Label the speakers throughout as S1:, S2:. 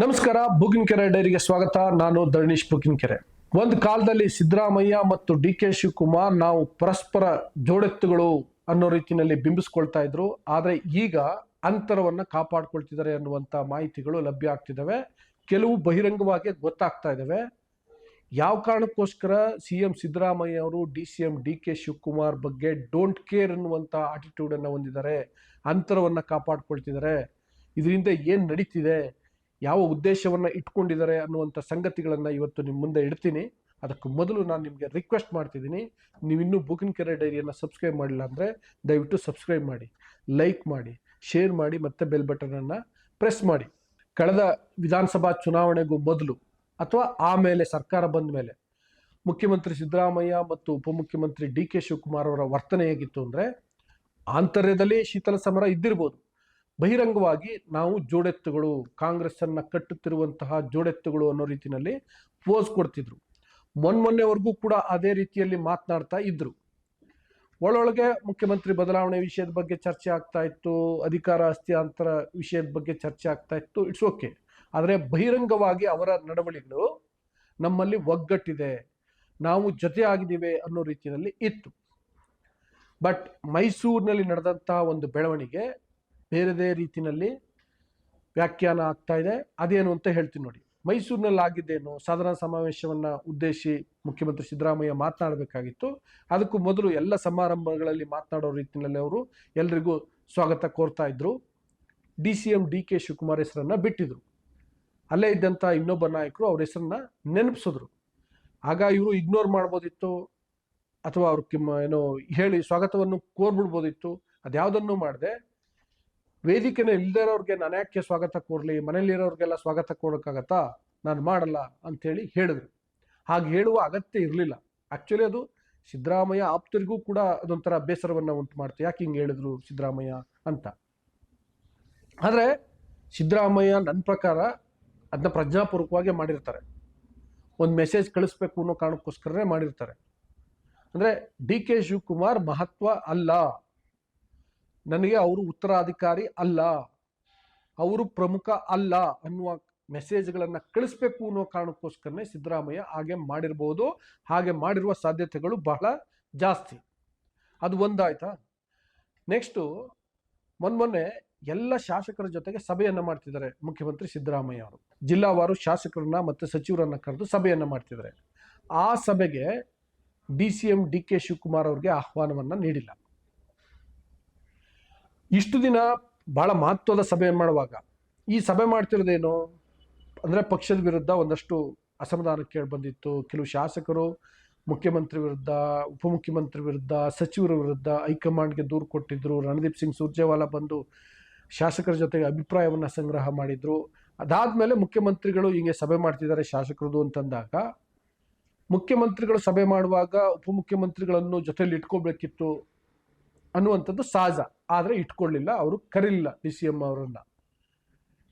S1: ನಮಸ್ಕಾರ, ಬುಗಿನಕೆರೆ ಡೈರಿಗೆ ಸ್ವಾಗತ. ನಾನು ಧರಣೀಶ್ ಬುಗಿನಕೆರೆ. ಒಂದು ಕಾಲದಲ್ಲಿ ಸಿದ್ದರಾಮಯ್ಯ ಮತ್ತು ಡಿ ಕೆ ಶಿವಕುಮಾರ್ ನಾವು ಪರಸ್ಪರ ಜೋಡೆತ್ತುಗಳು ಅನ್ನೋ ರೀತಿಯಲ್ಲಿ ಬಿಂಬಿಸ್ಕೊಳ್ತಾ ಇದ್ರು. ಆದರೆ ಈಗ ಅಂತರವನ್ನ ಕಾಪಾಡ್ಕೊಳ್ತಿದ್ದಾರೆ ಅನ್ನುವಂಥ ಮಾಹಿತಿಗಳು ಲಭ್ಯ ಆಗ್ತಿದ್ದಾವೆ ಕೆಲವು ಬಹಿರಂಗವಾಗಿ ಗೊತ್ತಾಗ್ತಾ ಇದ್ದಾವೆ ಯಾವ ಕಾರಣಕ್ಕೋಸ್ಕರ ಸಿ ಎಂ ಸಿದ್ದರಾಮಯ್ಯ ಅವರು D C M D K Shivakumar ಬಗ್ಗೆ ಡೋಂಟ್ ಕೇರ್ ಅನ್ನುವಂಥ ಆಟಿಟ್ಯೂಡ್ ಅನ್ನು ಹೊಂದಿದ್ದಾರೆ, ಅಂತರವನ್ನ ಕಾಪಾಡ್ಕೊಳ್ತಿದ್ದಾರೆ. ಇದರಿಂದ ಏನು ನಡೀತಿದೆ? ಯಾವ ಉದ್ದೇಶವನ್ನ ಇಟ್ಕೊಂಡಿದ್ದಾರೆ ಅನ್ನುವಂಥ ಸಂಗತಿಗಳನ್ನು ಇವತ್ತು ನಿಮ್ಮ ಮುಂದೆ ಇಡ್ತೀನಿ. ಅದಕ್ಕೂ ಮೊದಲು ನಾನು ನಿಮಗೆ ರಿಕ್ವೆಸ್ಟ್ ಮಾಡ್ತಿದ್ದೀನಿ. ನೀವು ಇನ್ನೂ ಬುಕಿನ್ ಕೆರೆ ಡೈರಿಯನ್ನು ಸಬ್ಸ್ಕ್ರೈಬ್ ಮಾಡಿಲ್ಲ ಅಂದರೆ ದಯವಿಟ್ಟು ಸಬ್ಸ್ಕ್ರೈಬ್ ಮಾಡಿ ಲೈಕ್ ಮಾಡಿ ಶೇರ್ ಮಾಡಿ ಮತ್ತೆ ಬೆಲ್ ಬಟನನ್ನು ಪ್ರೆಸ್ ಮಾಡಿ. ಕಳೆದ ವಿಧಾನಸಭಾ ಚುನಾವಣೆಗೂ ಮೊದಲು ಅಥವಾ ಆಮೇಲೆ ಸರ್ಕಾರ ಬಂದ ಮೇಲೆ ಮುಖ್ಯಮಂತ್ರಿ ಸಿದ್ದರಾಮಯ್ಯ ಮತ್ತು ಉಪಮುಖ್ಯಮಂತ್ರಿ ಡಿ ಕೆ ಶಿವಕುಮಾರ್ ಅವರ ವರ್ತನೆ ಹೇಗಿತ್ತು ಅಂದರೆ ಆಂತರ್ಯದಲ್ಲಿ ಶೀತಲ ಸಮರ ಇದ್ದಿರ್ಬೋದು. ಬಹಿರಂಗವಾಗಿ ನಾವು ಜೋಡೆತ್ತುಗಳು ಕಾಂಗ್ರೆಸ್ ಅನ್ನ ಕಟ್ಟುತ್ತಿರುವಂತಹ ಜೋಡೆತ್ತುಗಳು ಅನ್ನೋ ರೀತಿಯಲ್ಲಿ ಪೋಸ್ ಕೊಡ್ತಿದ್ರು. ಮೊನ್ಮೊನ್ನೆವರೆಗೂ ಕೂಡ ಅದೇ ರೀತಿಯಲ್ಲಿ ಮಾತನಾಡ್ತಾ ಇದ್ರು. ಒಳೊಳಗೆ ಮುಖ್ಯಮಂತ್ರಿ ಬದಲಾವಣೆ ವಿಷಯದ ಬಗ್ಗೆ ಚರ್ಚೆ ಆಗ್ತಾ ಇತ್ತು, ಅಧಿಕಾರ ಹಸ್ತಾಂತರ ವಿಷಯದ ಬಗ್ಗೆ ಚರ್ಚೆ ಆಗ್ತಾ ಇತ್ತು ಇಟ್ಸ್ ಓಕೆ ಆದರೆ ಬಹಿರಂಗವಾಗಿ ಅವರ ನಡವಳಿಗಳು ನಮ್ಮಲ್ಲಿ ಒಗ್ಗಟ್ಟಿದೆ, ನಾವು ಜೊತೆ ಆಗಿದ್ದೀವಿ ಅನ್ನೋ ರೀತಿಯಲ್ಲಿ ಇತ್ತು. ಬಟ್ ಮೈಸೂರಿನಲ್ಲಿ ನಡೆದಂತಹ ಒಂದು ಬೆಳವಣಿಗೆ ಬೇರೆದೇ ರೀತಿಯಲ್ಲಿ ವ್ಯಾಖ್ಯಾನ ಆಗ್ತಾ ಇದೆ. ಅದೇನು ಅಂತ ಹೇಳ್ತೀನಿ ನೋಡಿ. ಮೈಸೂರಿನಲ್ಲಿ ಆಗಿದ್ದೇನು ಸಾಧಾರಣ ಸಮಾವೇಶವನ್ನ ಉದ್ದೇಶಿ ಮುಖ್ಯಮಂತ್ರಿ ಸಿದ್ದರಾಮಯ್ಯ ಮಾತನಾಡಬೇಕಾಗಿತ್ತು. ಅದಕ್ಕೂ ಮೊದಲು ಎಲ್ಲ ಸಮಾರಂಭಗಳಲ್ಲಿ ಮಾತನಾಡೋ ರೀತಿಯಲ್ಲಿ ಅವರು ಎಲ್ರಿಗೂ ಸ್ವಾಗತ ಕೋರ್ತಾ ಇದ್ರು. D C M D K Shivakumar ಹೆಸರನ್ನ ಬಿಟ್ಟಿದ್ರು. ಅಲ್ಲೇ ಇದ್ದಂಥ ಇನ್ನೊಬ್ಬ ನಾಯಕರು ಅವ್ರ ಹೆಸರನ್ನ ನೆನಪಿಸಿದ್ರು. ಆಗ ಇವರು ಇಗ್ನೋರ್ ಮಾಡ್ಬೋದಿತ್ತು, ಅಥವಾ ಅವ್ರ ಏನೋ ಹೇಳಿ ಸ್ವಾಗತವನ್ನು ಕೋರ್ಬಿಡ್ಬೋದಿತ್ತು. ಅದ್ಯಾವುದನ್ನು ಮಾಡದೆ. ವೇದಿಕೆನ ಇರೋರಿಗೆ ನಾನು ಯಾಕೆ ಸ್ವಾಗತ ಕೋರಲಿ? ಮನೇಲಿರೋರಿಗೆಲ್ಲ ಸ್ವಾಗತ ಕೊಡೋಕ್ಕಾಗತ್ತಾ? ನಾನು ಮಾಡಲ್ಲ ಅಂಥೇಳಿ ಹೇಳಿದ್ರು. ಹಾಗೆ ಹೇಳುವ ಅಗತ್ಯ ಇರಲಿಲ್ಲ. ಆ್ಯಕ್ಚುಲಿ ಅದು ಸಿದ್ದರಾಮಯ್ಯ ಆಪ್ತರಿಗೂ ಕೂಡ ಅದೊಂಥರ ಬೇಸರವನ್ನು ಉಂಟು ಮಾಡ್ತು. ಯಾಕೆ ಹಿಂಗೆ ಹೇಳಿದ್ರು ಸಿದ್ದರಾಮಯ್ಯ ಅಂತ? ಆದರೆ ಸಿದ್ದರಾಮಯ್ಯ ನನ್ನ ಪ್ರಕಾರ ಅದನ್ನ ಪ್ರಜ್ಞಾಪೂರ್ವಕವಾಗಿ ಮಾಡಿರ್ತಾರೆ. ಒಂದು ಮೆಸೇಜ್ ಕಳಿಸ್ಬೇಕು ಅನ್ನೋ ಕಾರಣಕ್ಕೋಸ್ಕರನೇ ಮಾಡಿರ್ತಾರೆ. ಅಂದರೆ ಡಿ ಕೆ ಶಿವಕುಮಾರ್ ಮಹತ್ವ ಅಲ್ಲ. ನನಗೆ ಅವರು ಉತ್ತರಾಧಿಕಾರಿ ಅಲ್ಲ, ಅವರು ಪ್ರಮುಖ ಅಲ್ಲ ಅನ್ನುವ ಮೆಸೇಜ್ಗಳನ್ನು ಕಳಿಸ್ಬೇಕು ಅನ್ನೋ ಕಾರಣಕ್ಕೋಸ್ಕರನೇ ಸಿದ್ದರಾಮಯ್ಯ ಹಾಗೆ ಮಾಡಿರ್ಬೋದು. ಹಾಗೆ ಮಾಡಿರುವ ಸಾಧ್ಯತೆಗಳು ಬಹಳ ಜಾಸ್ತಿ. ಅದು ಒಂದಾಯ್ತಾ? ನೆಕ್ಸ್ಟು ಮೊನ್ನೆ ಎಲ್ಲ ಶಾಸಕರ ಜೊತೆಗೆ ಸಭೆಯನ್ನು ಮಾಡ್ತಿದ್ದಾರೆ ಮುಖ್ಯಮಂತ್ರಿ ಸಿದ್ದರಾಮಯ್ಯ ಅವರು. ಜಿಲ್ಲಾವಾರು ಶಾಸಕರನ್ನ ಮತ್ತು ಸಚಿವರನ್ನ ಕರೆದು ಸಭೆಯನ್ನು ಮಾಡ್ತಿದ್ದಾರೆ. ಆ ಸಭೆಗೆ D C M D K Shivakumar ಅವ್ರಿಗೆ ಆಹ್ವಾನವನ್ನು ನೀಡಿಲ್ಲ. ಇಷ್ಟು ದಿನ ಬಹಳ ಮಹತ್ವದ ಸಭೆ ಮಾಡುವಾಗ, ಈ ಸಭೆ ಮಾಡ್ತಿರೋದೇನು? ಅಂದರೆ ಪಕ್ಷದ ವಿರುದ್ಧ ಒಂದಷ್ಟು ಅಸಮಾಧಾನ ಕೇಳಿ ಬಂದಿತ್ತು. ಕೆಲವು ಶಾಸಕರು, ಮುಖ್ಯಮಂತ್ರಿ ವಿರುದ್ಧ, ಉಪಮುಖ್ಯಮಂತ್ರಿ ವಿರುದ್ಧ, ಸಚಿವರ ವಿರುದ್ಧ ಹೈಕಮಾಂಡ್ಗೆ ದೂರು ಕೊಟ್ಟಿದ್ರು. ರಣದೀಪ್ ಸಿಂಗ್ ಸುರ್ಜೇವಾಲಾ ಬಂದು ಶಾಸಕರ ಜೊತೆಗೆ ಅಭಿಪ್ರಾಯವನ್ನು ಸಂಗ್ರಹ ಮಾಡಿದ್ರು. ಅದಾದ್ಮೇಲೆ ಮುಖ್ಯಮಂತ್ರಿಗಳು ಹಿಂಗೆ ಸಭೆ ಮಾಡ್ತಿದ್ದಾರೆ ಶಾಸಕರದು ಅಂತಂದಾಗ, ಮುಖ್ಯಮಂತ್ರಿಗಳು ಸಭೆ ಮಾಡುವಾಗ ಉಪಮುಖ್ಯಮಂತ್ರಿಗಳನ್ನು ಜೊತೆಯಲ್ಲಿ ಇಟ್ಕೋಬೇಕಿತ್ತು ಅನ್ನುವಂಥದ್ದು ಸಹಜ. ಆದರೆ ಇಟ್ಕೊಳ್ಳಿಲ್ಲ, ಅವರು ಕರೀಲಿಲ್ಲ ಡಿ ಸಿ ಎಂ ಅವರನ್ನ.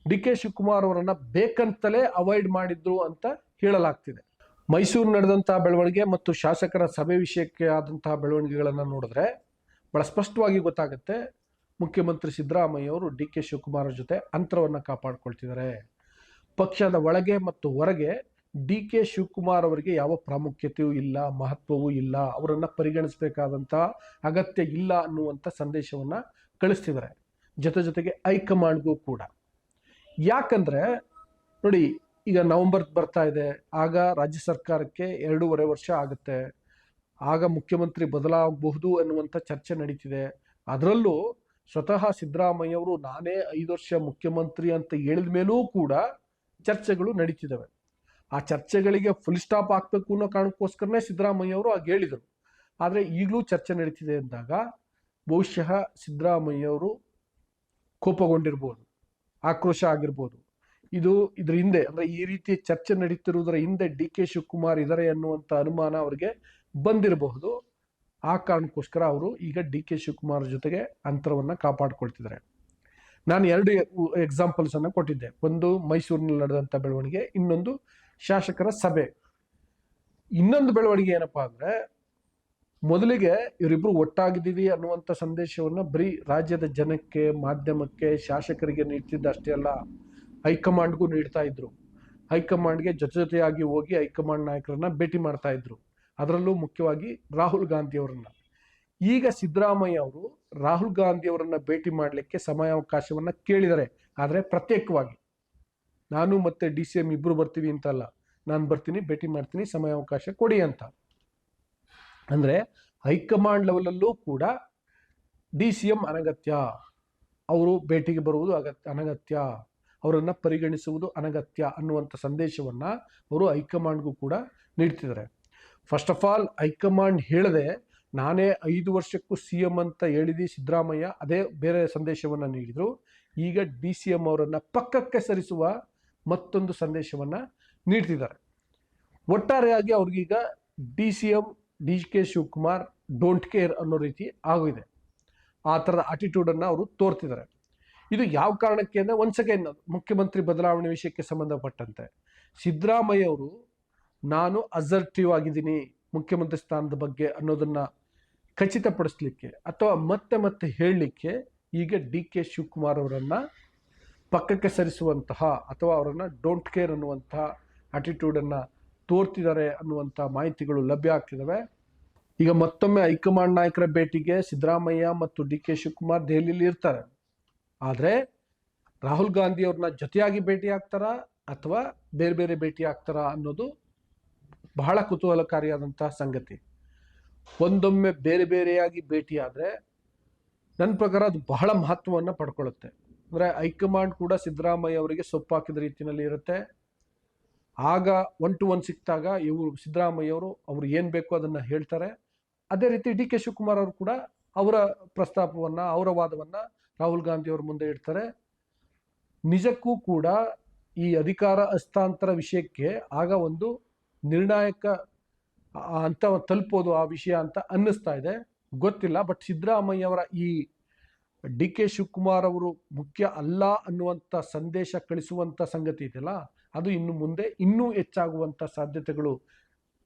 S1: ಡಿ ಕೆ ಶಿವಕುಮಾರ್ ಅವರನ್ನ ಬೇಕಂತಲೇ ಅವಾಯ್ಡ್ ಮಾಡಿದ್ರು ಅಂತ ಹೇಳಲಾಗ್ತಿದೆ. ಮೈಸೂರು ನಡೆದಂತಹ ಬೆಳವಣಿಗೆ ಮತ್ತು ಶಾಸಕರ ಸಭೆ ವಿಷಯಕ್ಕೆ ಆದಂತಹ ಬೆಳವಣಿಗೆಗಳನ್ನು ನೋಡಿದ್ರೆ ಬಹಳ ಸ್ಪಷ್ಟವಾಗಿ ಗೊತ್ತಾಗುತ್ತೆ. ಮುಖ್ಯಮಂತ್ರಿ ಸಿದ್ದರಾಮಯ್ಯ ಅವರು ಡಿ ಕೆ ಶಿವಕುಮಾರ್ ಜೊತೆ ಅಂತರವನ್ನು ಕಾಪಾಡ್ಕೊಳ್ತಿದ್ದಾರೆ. ಪಕ್ಷದ ಒಳಗೆ ಮತ್ತು ಹೊರಗೆ ಡಿ ಕೆ ಶಿವಕುಮಾರ್ ಅವರಿಗೆ ಯಾವ ಪ್ರಾಮುಖ್ಯತೆಯೂ ಇಲ್ಲ, ಮಹತ್ವವೂ ಇಲ್ಲ, ಅವರನ್ನು ಪರಿಗಣಿಸಬೇಕಾದಂಥ ಅಗತ್ಯ ಇಲ್ಲ ಅನ್ನುವಂಥ ಸಂದೇಶವನ್ನು ಕಳಿಸ್ತಿದ್ದಾರೆ. ಜೊತೆ ಜೊತೆಗೆ ಹೈಕಮಾಂಡ್ಗೂ ಕೂಡ. ಯಾಕಂದರೆ, ನೋಡಿ, ಈಗ ನವೆಂಬರ್ ಬರ್ತಾ ಇದೆ. ಆಗ ರಾಜ್ಯ ಸರ್ಕಾರಕ್ಕೆ ಎರಡೂವರೆ ವರ್ಷ ಆಗುತ್ತೆ. ಆಗ ಮುಖ್ಯಮಂತ್ರಿ ಬದಲಾಗಬಹುದು ಅನ್ನುವಂಥ ಚರ್ಚೆ ನಡೀತಿದೆ. ಅದರಲ್ಲೂ ಸ್ವತಃ ಸಿದ್ದರಾಮಯ್ಯ ಅವರು ನಾನೇ ಐದು ವರ್ಷ ಮುಖ್ಯಮಂತ್ರಿ ಅಂತ ಹೇಳಿದ ಮೇಲೂ ಕೂಡ ಚರ್ಚೆಗಳು ನಡೀತಿದ್ದಾವೆ. ಆ ಚರ್ಚೆಗಳಿಗೆ ಫುಲ್ ಸ್ಟಾಪ್ ಹಾಕ್ಬೇಕು ಅನ್ನೋ ಕಾರಣಕ್ಕೋಸ್ಕರನೇ ಸಿದ್ದರಾಮಯ್ಯ ಅವರು ಆಗ ಹೇಳಿದರು. ಆದರೆ ಈಗಲೂ ಚರ್ಚೆ ನಡೀತಿದೆ ಅಂದಾಗ ಬಹುಶಃ ಸಿದ್ದರಾಮಯ್ಯ ಅವರು ಕೋಪಗೊಂಡಿರ್ಬೋದು, ಆಕ್ರೋಶ ಆಗಿರ್ಬೋದು. ಇದು ಇದ್ರ ಹಿಂದೆ, ಅಂದ್ರೆ ಈ ರೀತಿ ಚರ್ಚೆ ನಡೀತಿರುವುದರ ಹಿಂದೆ ಡಿ ಕೆ ಶಿವಕುಮಾರ್ ಇದ್ದಾರೆ ಅನ್ನುವಂಥ ಅನುಮಾನ ಅವರಿಗೆ ಬಂದಿರಬಹುದು. ಆ ಕಾರಣಕ್ಕೋಸ್ಕರ ಅವರು ಈಗ ಡಿ ಕೆ ಶಿವಕುಮಾರ್ ಜೊತೆಗೆ ಅಂತರವನ್ನ ಕಾಪಾಡಿಕೊಳ್ತಿದ್ದಾರೆ. ನಾನು ಎರಡು ಎಕ್ಸಾಂಪಲ್ಸ್ ಅನ್ನ ಕೊಟ್ಟಿದ್ದೆ. ಒಂದು ಮೈಸೂರಿನಲ್ಲಿ ನಡೆದಂಥ ಬೆಳವಣಿಗೆ, ಇನ್ನೊಂದು ಶಾಸಕರ ಸಭೆ. ಇನ್ನೊಂದು ಬೆಳವಣಿಗೆ ಏನಪ್ಪಾ ಅಂದ್ರೆ, ಮೊದಲಿಗೆ ಇವರಿಬ್ರು ಒಟ್ಟಾಗಿದ್ದೀವಿ ಅನ್ನುವಂಥ ಸಂದೇಶವನ್ನ ಬರೀ ರಾಜ್ಯದ ಜನಕ್ಕೆ, ಮಾಧ್ಯಮಕ್ಕೆ, ಶಾಸಕರಿಗೆ ನೀಡ್ತಿದ್ದ ಅಷ್ಟೇ ಅಲ್ಲ, ಹೈಕಮಾಂಡ್ಗೂ ನೀಡ್ತಾ ಇದ್ರು. ಹೈಕಮಾಂಡ್ಗೆ ಜೊತೆ ಜೊತೆಯಾಗಿ ಹೋಗಿ ಹೈಕಮಾಂಡ್ ನಾಯಕರನ್ನ ಭೇಟಿ ಮಾಡ್ತಾ ಇದ್ರು. ಅದರಲ್ಲೂ ಮುಖ್ಯವಾಗಿ ರಾಹುಲ್ ಗಾಂಧಿ ಅವರನ್ನ. ಈಗ ಸಿದ್ದರಾಮಯ್ಯ ಅವರು ರಾಹುಲ್ ಗಾಂಧಿ ಅವರನ್ನ ಭೇಟಿ ಮಾಡಲಿಕ್ಕೆ ಸಮಯಾವಕಾಶವನ್ನ ಕೇಳಿದರೆ ಆದರೆ ಪ್ರತ್ಯೇಕವಾಗಿ. ನಾನು ಮತ್ತೆ ಡಿ ಸಿ ಎಂ ಇಬ್ರು ಬರ್ತೀವಿ ಅಂತಲ್ಲ, ನಾನು ಬರ್ತೀನಿ, ಭೇಟಿ ಮಾಡ್ತೀನಿ ಸಮಯಾವಕಾಶ ಕೊಡಿ ಅಂತ. ಅಂದ್ರೆ ಹೈಕಮಾಂಡ್ ಲೆವೆಲಲ್ಲೂ ಕೂಡ ಡಿ ಸಿ ಎಂ ಅನಗತ್ಯ. ಅವರು ಭೇಟಿಗೆ ಬರುವುದು ಅಗತ್ಯ ಅನಗತ್ಯ. ಅವರನ್ನು ಪರಿಗಣಿಸುವುದು ಅನಗತ್ಯ ಅನ್ನುವಂಥ ಸಂದೇಶವನ್ನ ಅವರು ಹೈಕಮಾಂಡ್ಗೂ ಕೂಡ ನೀಡ್ತಿದ್ದಾರೆ. First of all high command ಹೇಳದೆ ನಾನೇ ಐದು ವರ್ಷಕ್ಕೂ ಸಿ ಎಂ ಅಂತ ಹೇಳಿದಿ ಸಿದ್ದರಾಮಯ್ಯ, ಅದೇ ಬೇರೆ ಸಂದೇಶವನ್ನು ನೀಡಿದರು. ಈಗ ಡಿ ಸಿ ಎಂ ಅವರನ್ನು ಪಕ್ಕಕ್ಕೆ ಸರಿಸುವ ಮತ್ತೊಂದು ಸಂದೇಶವನ್ನು ನೀಡ್ತಿದ್ದಾರೆ. ಒಟ್ಟಾರೆಯಾಗಿ ಅವ್ರಿಗೀಗ D C M, D K Shivakumar don't care ಅನ್ನೋ ರೀತಿ ಆಗಿದೆ ಆ ಥರದ ಆಟಿಟ್ಯೂಡನ್ನು ಅವರು ತೋರ್ತಿದ್ದಾರೆ. ಇದು ಯಾವ ಕಾರಣಕ್ಕೆ ಅಂದರೆ ಒಂದು ಸೆಕೆಂಡ್ ಮುಖ್ಯಮಂತ್ರಿ ಬದಲಾವಣೆ ವಿಷಯಕ್ಕೆ ಸಂಬಂಧಪಟ್ಟಂತೆ. ಸಿದ್ದರಾಮಯ್ಯ ಅವರು, ನಾನು ಅಸರ್ಟಿವ್ ಆಗಿದ್ದೀನಿ ಮುಖ್ಯಮಂತ್ರಿ ಸ್ಥಾನದ ಬಗ್ಗೆ ಅನ್ನೋದನ್ನ ಖಚಿತಪಡಿಸ್ಲಿಕ್ಕೆ ಅಥವಾ ಮತ್ತೆ ಮತ್ತೆ ಹೇಳಲಿಕ್ಕೆ ಈಗ ಡಿ ಕೆ ಶಿವಕುಮಾರ್ ಅವರನ್ನ ಪಕ್ಕಕ್ಕೆ ಸರಿಸುವಂತಹ ಅಥವಾ ಅವರನ್ನು ಡೋಂಟ್ ಕೇರ್ ಅನ್ನುವಂತಹ ಆಟಿಟ್ಯೂಡನ್ನು ತೋರ್ತಿದ್ದಾರೆ ಅನ್ನುವಂಥ ಮಾಹಿತಿಗಳು ಲಭ್ಯ ಆಗ್ತಿದ್ದಾವೆ ಈಗ ಮತ್ತೊಮ್ಮೆ ಹೈಕಮಾಂಡ್ ನಾಯಕರ ಭೇಟಿಗೆ ಸಿದ್ದರಾಮಯ್ಯ ಮತ್ತು ಡಿ ಕೆ ಶಿವಕುಮಾರ್ ದೆಹಲಿಯಲ್ಲಿ ಇರ್ತಾರೆ. ಆದರೆ ರಾಹುಲ್ ಗಾಂಧಿ ಅವ್ರನ್ನ ಜೊತೆಯಾಗಿ ಭೇಟಿ ಆಗ್ತಾರಾ ಅಥವಾ ಬೇರೆ ಬೇರೆ ಭೇಟಿ ಆಗ್ತಾರಾ ಅನ್ನೋದು ಬಹಳ ಕುತೂಹಲಕಾರಿಯಾದಂತಹ ಸಂಗತಿ. ಒಂದೊಮ್ಮೆ ಬೇರೆ ಬೇರೆಯಾಗಿ ಭೇಟಿಯಾದರೆ ನನ್ನ ಪ್ರಕಾರ ಅದು ಬಹಳ ಮಹತ್ವವನ್ನು ಪಡ್ಕೊಳ್ಳುತ್ತೆ. ಅಂದರೆ ಹೈಕಮಾಂಡ್ ಕೂಡ ಸಿದ್ದರಾಮಯ್ಯ ಅವರಿಗೆ ಸೊಪ್ಪು ಹಾಕಿದ ರೀತಿಯಲ್ಲಿ ಇರುತ್ತೆ. ಆಗ ಒನ್ ಟು ಒನ್ ಸಿಕ್ತಾಗ ಇವರು ಸಿದ್ದರಾಮಯ್ಯ ಅವರು, ಅವ್ರು ಏನು ಬೇಕೋ ಅದನ್ನು ಹೇಳ್ತಾರೆ. ಅದೇ ರೀತಿ ಡಿ ಕೆ ಶಿವಕುಮಾರ್ ಅವರು ಕೂಡ ಅವರ ಪ್ರಸ್ತಾಪವನ್ನು, ಅವರ ವಾದವನ್ನು ರಾಹುಲ್ ಗಾಂಧಿ ಅವ್ರ ಮುಂದೆ ಇಡ್ತಾರೆ. ನಿಜಕ್ಕೂ ಕೂಡ ಈ ಅಧಿಕಾರ ಹಸ್ತಾಂತರ ವಿಷಯಕ್ಕೆ ಆಗ ಒಂದು ನಿರ್ಣಾಯಕ ಅಂತ ತಲುಪೋದು ಆ ವಿಷಯ ಅಂತ ಅನ್ನಿಸ್ತಾ ಇದೆ. ಗೊತ್ತಿಲ್ಲ ಬಟ್ ಸಿದ್ದರಾಮಯ್ಯ ಅವರ ಈ ಡಿ ಕೆ ಶಿವಕುಮಾರ್ ಅವರು ಮುಖ್ಯ ಅಲ್ಲ ಅನ್ನುವಂಥ ಸಂದೇಶ ಕಳಿಸುವಂಥ ಸಂಗತಿ ಇದೆಯಲ್ಲ, ಅದು ಇನ್ನು ಮುಂದೆ ಇನ್ನೂ ಹೆಚ್ಚಾಗುವಂಥ ಸಾಧ್ಯತೆಗಳು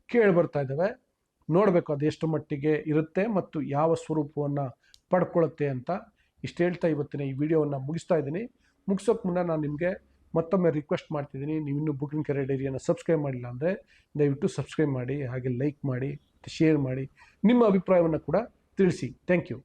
S1: ಕೇಳಿ ಬರ್ತಾ ಇದ್ದಾವೆ. ನೋಡಬೇಕು ಅದು ಎಷ್ಟು ಮಟ್ಟಿಗೆ ಇರುತ್ತೆ ಮತ್ತು ಯಾವ ಸ್ವರೂಪವನ್ನು ಪಡ್ಕೊಳ್ಳುತ್ತೆ ಅಂತ. ಇಷ್ಟು ಹೇಳ್ತಾ ಇವತ್ತಿನ ಈ ವಿಡಿಯೋವನ್ನು ಮುಗಿಸ್ತಾ ಇದ್ದೀನಿ. ಮುಗಿಸೋಕ್ಕೆ ಮುನ್ನ ನಾನು ನಿಮಗೆ ಮತ್ತೊಮ್ಮೆ ರಿಕ್ವೆಸ್ಟ್ ಮಾಡ್ತಿದ್ದೀನಿ. ನೀವು ಇನ್ನೂ ಡೈರಿಯನ್ನು ಸಬ್ಸ್ಕ್ರೈಬ್ ಮಾಡಿಲ್ಲ ಅಂದರೆ ದಯವಿಟ್ಟು ಸಬ್ಸ್ಕ್ರೈಬ್ ಮಾಡಿ, ಹಾಗೆ ಲೈಕ್ ಮಾಡಿ ಶೇರ್ ಮಾಡಿ, ನಿಮ್ಮ ಅಭಿಪ್ರಾಯವನ್ನು ಕೂಡ ತಿಳಿಸಿ. Thank you